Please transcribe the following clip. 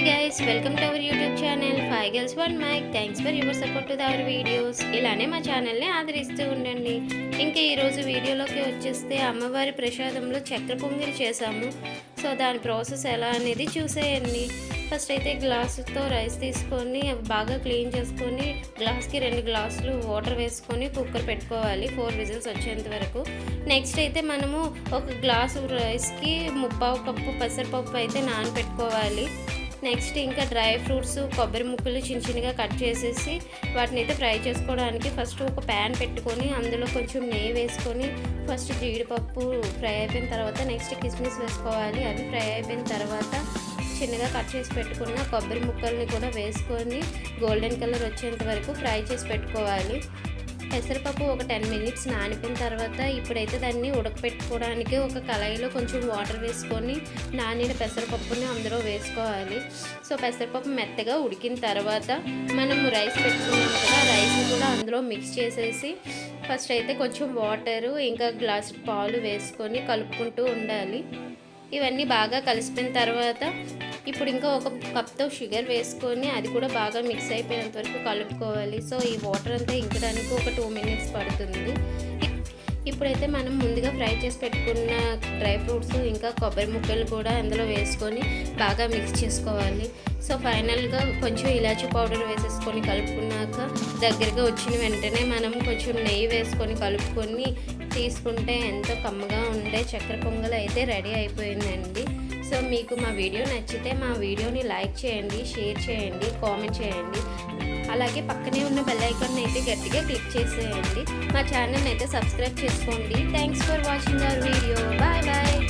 Hi guys welcome to our YouTube channel five girls one mic thanks for your support to our videos ఇలానే మా ఛానల్ని ఆదరిస్తూ ఉండండి. ఇంకా ఈరోజు వీడియోలోకి వచ్చేస్తే అమ్మవారి ప్రసాదంలో చక్కెర పొంగిరి చేసాము సో దాని ప్రాసెస్ ఎలా అనేది చూసేయండి. ఫస్ట్ అయితే గ్లాసుతో రైస్ తీసుకొని బాగా క్లీన్ చేసుకొని గ్లాస్కి రెండు గ్లాసులు వాటర్ వేసుకొని కుక్కర్ పెట్టుకోవాలి ఫోర్ విజిల్స్ వచ్చేంత వరకు. నెక్స్ట్ అయితే మనము ఒక గ్లాసు రైస్కి ముప్పావు కప్పు పెసరపప్పు అయితే నానబెట్టుకోవాలి నెక్స్ట్ ఇంకా డ్రై ఫ్రూట్స్ కొబ్బరి ముక్కలు చిన్న చిన్నగా కట్ చేసేసి వాటిని అయితే ఫ్రై చేసుకోవడానికి ఫస్ట్ ఒక ప్యాన్ పెట్టుకొని అందులో కొంచెం నెయ్యి వేసుకొని ఫస్ట్ జీడిపప్పు ఫ్రై అయిపోయిన తర్వాత నెక్స్ట్ కిస్మిస్ వేసుకోవాలి. అవి ఫ్రై అయిపోయిన తర్వాత చిన్నగా కట్ చేసి పెట్టుకున్న కొబ్బరి ముక్కల్ని కూడా వేసుకొని గోల్డెన్ కలర్ వచ్చేంత వరకు ఫ్రై చేసి పెట్టుకోవాలి. పెసరపప్పు ఒక టెన్ మినిట్స్ నానిపోయిన తర్వాత ఇప్పుడైతే దాన్ని ఉడకపెట్టుకోవడానికి ఒక కళాయిలో కొంచెం వాటర్ వేసుకొని నానిన పెసరపప్పుని అందులో వేసుకోవాలి. సో పెసరపప్పు మెత్తగా ఉడికిన తర్వాత మనము రైస్ పెట్టుకున్నాం కదా రైస్ కూడా అందులో మిక్స్ చేసేసి ఫస్ట్ అయితే కొంచెం వాటరు ఇంకా గ్లాస్ పాలు వేసుకొని కలుపుకుంటూ ఉండాలి. ఇవన్నీ బాగా కలిసిపోయిన తర్వాత ఇప్పుడు ఇంకా ఒక కప్తో షుగర్ వేసుకొని అది కూడా బాగా మిక్స్ అయిపోయినంత వరకు కలుపుకోవాలి. సో ఈ వాటర్ అంతా ఇంకడానికి ఒక టూ మినిట్స్ పడుతుంది. ఇప్పుడైతే మనం ముందుగా ఫ్రై చేసి పెట్టుకున్న డ్రై ఫ్రూట్స్ ఇంకా కొబ్బరి ముక్కలు కూడా అందులో వేసుకొని బాగా మిక్స్ చేసుకోవాలి. సో ఫైనల్గా కొంచెం ఇలాచి పౌడర్ వేసేసుకొని కలుపుకున్నాక దగ్గరగా వచ్చిన వెంటనే మనం కొంచెం నెయ్యి వేసుకొని కలుపుకొని తీసుకుంటే ఎంతో కమ్మగా ఉండే చక్కెర పొంగల్ అయితే రెడీ అయిపోయిందండి. సో మీకు మా వీడియో నచ్చితే మా వీడియోని లైక్ చేయండి షేర్ చేయండి కామెంట్ చేయండి. అలాగే పక్కనే ఉన్న బెల్ ఐకాన్ అయితే గట్టిగా క్లిక్ చేసేయండి. మా ఛానల్ అయితే సబ్స్క్రైబ్ చేసుకోండి. Thanks for watching our video bye bye